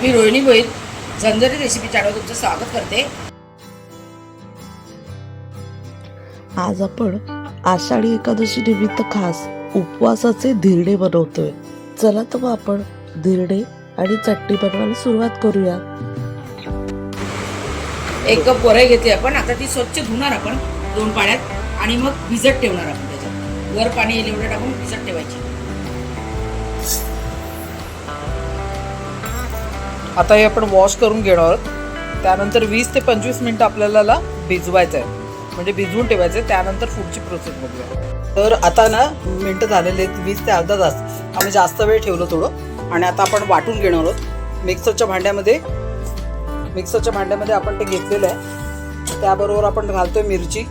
मी Rohini Bhoir झंझरी recipe channel तुमचं स्वागत करते. आज आपण आषाढी एकादशी निमित्त खास उपवासाचे धिरडे बनवतोय. चला तर मग आपण धिरडे आणि चटणी बनवायला सुरुवात करूया. एक कप वरई घेतली आपण आता ती स्वच्छ धुणार आपण दोन पाण्यात आणि मग भिजत ठेवणार आपण त्याच्यात. वर पाणी येईल एवढं टाकून भिजत ठेवायची. आता हे आपण वॉश करून घेणार आहोत. त्यानंतर वीस ते पंचवीस मिनटं आपल्याला भिजवायचं आहे म्हणजे भिजवून ठेवायचं आहे त्यानंतर पुढची प्रोसेस बघूया. तर आता ना मिनटं झालेले आहेत वीस ते अर्धा तास. आम्ही जास्त वेळ ठेवलं थोडं. आणि आता आपण वाटून घेणार आहोत. मिक्सरच्या भांड्यामध्ये मिक्सरच्या भांड्यामध्ये आपण ते घेतलेलं आहे. त्याबरोबर आपण घालतोय मिरची.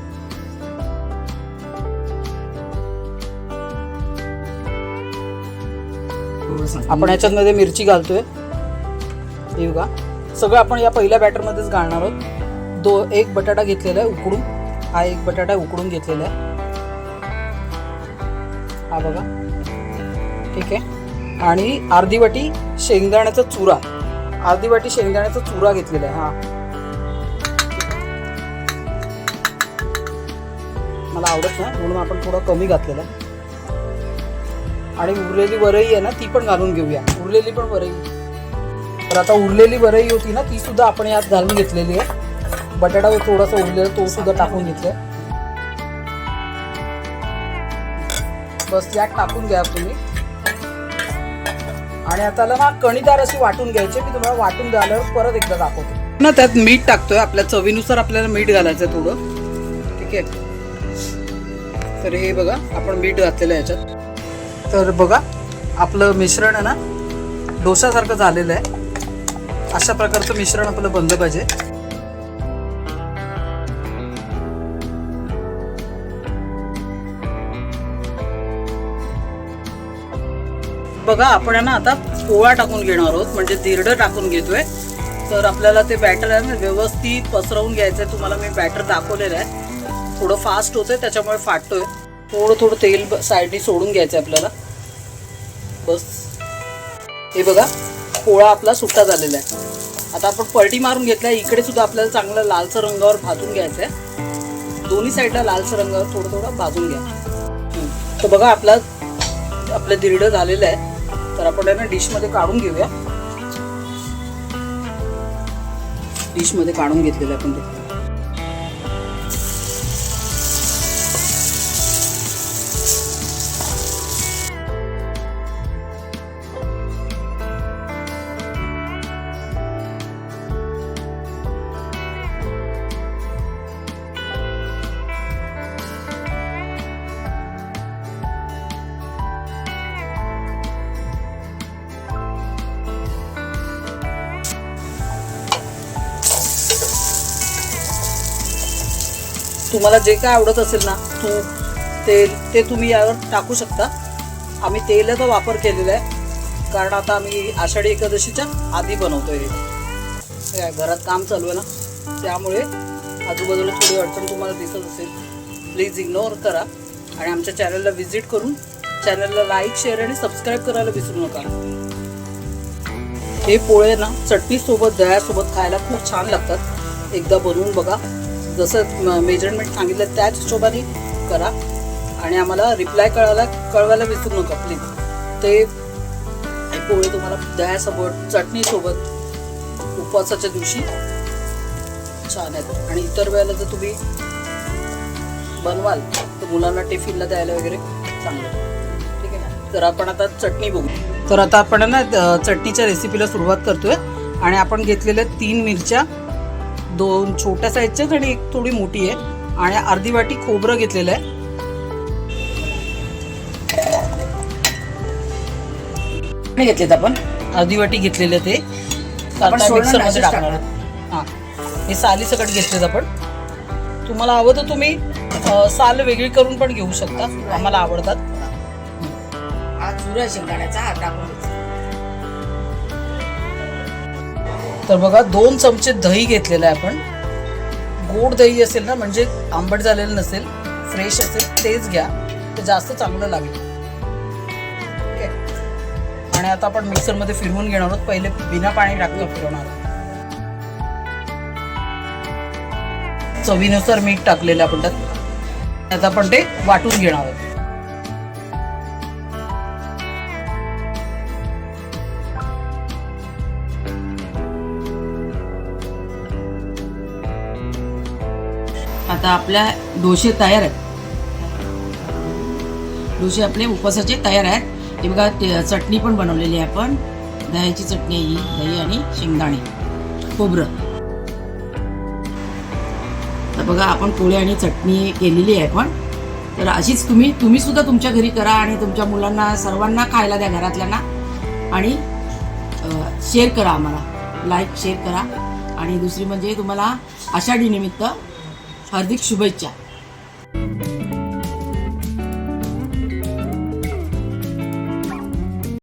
आपण याच्यामध्ये मिरची घालतोय. येऊ का सगळं आपण या पहिल्या बॅटरमध्येच घालणार आहोत. दो एक बटाटा घेतलेला आहे उकडून. हा एक बटाटा उकडून घेतलेला आहे. हा बघा. ठीक आहे. आणि अर्धी वाटी शेंगदाण्याचा चुरा. अर्धी वाटी शेंगदाण्याचा चुरा घेतलेला आहे. हा. मला आवडत नाही म्हणून आपण थोडा कमी घातलेला आहे. आणि उरलेली वरई आहे ना ती पण घालून घेऊया. उरलेली पण वरई. तर आता उरलेली वरई होती ना ती सुद्धा आपण यात घालून घेतलेली आहे. बटाटा थोडासा उरलेला तो सुद्धा टाकून घेतलाय. बस यात टाकून घ्या तुम्ही. आणि आता ना कणीदार अशी वाटून घ्यायची मी तुम्हाला वाटून झाल्यावर परत एकदा दाखवतो. ना त्यात मीठ टाकतोय आपल्या चवीनुसार आपल्याला मीठ घालायचं थोडं. ठीक आहे? तर हे बघा आपण मीठ घातलेलं आहे याच्यात. तर बघा आपलं मिश्रण आहे ना डोसासारखं झालेलं आहे. अशा प्रकारचं मिश्रण आपलं बनलं पाहिजे. बघा आपण आहे ना आता पोळा टाकून घेणार आहोत म्हणजे दिरडं टाकून घेतोय. तर आपल्याला ते बॅटर आहे ना व्यवस्थित पसरवून घ्यायचं आहे. तुम्हाला मी बॅटर दाखवलेलं आहे. थोडं फास्ट होतंय त्याच्यामुळे फाटतोय. थोडं थोडं तेल साईडनी सोडून घ्यायचं आहे आपल्याला. बस. हे बघा पोळा आपला सुट्टा झालेला आहे. आता आपण पलटी मारून घेतल्या इकडे सुद्धा आपल्याला चांगलं लालसर रंगावर भाजून घ्यायचं आहे दोन्ही साईडला लालसर रंगावर थोडं थोडं भाजून घ्या. तर बघा आपला आपलं दिरडं झालेलं आहे. तर आपण त्यांना डिशमध्ये काढून घेऊया. डिशमध्ये काढून घेतलेलं आहे आपण तुम्हाला जे काय आवडत असेल ना तू तेल ते तुम्ही यावर टाकू शकता. आम्ही तेलाचा वापर केलेला आहे. कारण आता आम्ही आषाढी एकादशीच्या आधी बनवतो आहे हे काय, घरात काम चालू आहे ना. त्यामुळे आजूबाजूला थोडी अडचण तुम्हाला दिसत असेल प्लीज इग्नोर करा. आणि आमच्या चॅनलला व्हिजिट करून चॅनलला लाईक शेअर आणि सबस्क्राईब करायला विसरू नका. हे पोळे ना चटणीसोबत दह्यासोबत खायला खूप छान लागतात. एकदा बनवून बघा. जसं मेजरमेंट सांगितलं त्याच हिशोबाने करा. आणि आम्हाला रिप्लाय कळायला कळवायला विसरू नका प्लीज ते पोळे तुम्हाला दह्यासोबत चटणीसोबत उपवासाच्या दिवशी छान आहेत आणि इतर वेळेला जर तुम्ही बनवाल तर मुलांना टिफिनला द्यायला वगैरे चांगलं. ठीक आहे ना? तर आपण आता चटणी बघू. तर आता आपण ना चटणीच्या रेसिपीला सुरुवात करतोय. आणि आपण घेतलेल्या तीन मिरच्या दोन छोट्या साईजच्याच आणि एक थोडी मोठी आहे. आणि अर्धी वाटी खोबरं घेतलेलं आहे. घेतलेत आपण? अर्धी वाटी घेतलेले ते. मिक्सरमध्ये टाकणार. हा. हे साली सकट घेतलेत आपण. तुम्हाला हवं तर तुम्ही साल वेगळी करून पण घेऊ शकता. आम्हाला आवडतात. चुरा शेंगदाण्याचा हा टाकून तर बघा दोन चमचे दही घेतलेलं आहे आपण. गोड दही असेल ना म्हणजे आंबट झालेलं नसेल फ्रेश असेल तेच घ्या. ते जास्त चांगलं लागेल. आणि आता आपण मिक्सरमध्ये फिरवून घेणार आहोत. पहिले बिना पाणी टाकलं फिरवणार. आहोत. चवीनुसार मीठ टाकलेलं आपण त्यात. आता आपण ते वाटून घेणार आहोत. आता आपल्या डोसे तयार आहेत. डोसे आपले उपवासाचे तयार आहेत. हे बघा ते चटणी पण बनवलेली आहे आपण. दह्याची चटणी ही दही आणि शेंगदाणे. खोबरं. तर बघा आपण पोळी आणि चटणी केलेली आहे पण. तर अशीच तुम्ही तुम्ही सुद्धा तुमच्या घरी करा आणि तुमच्या मुलांना सर्वांना खायला द्या घरातल्यांना. आणि शेअर करा आम्हाला. लाईक शेअर करा. आणि दुसरी म्हणजे तुम्हाला आषाढी निमित्त हार्दिक शुभेच्छा.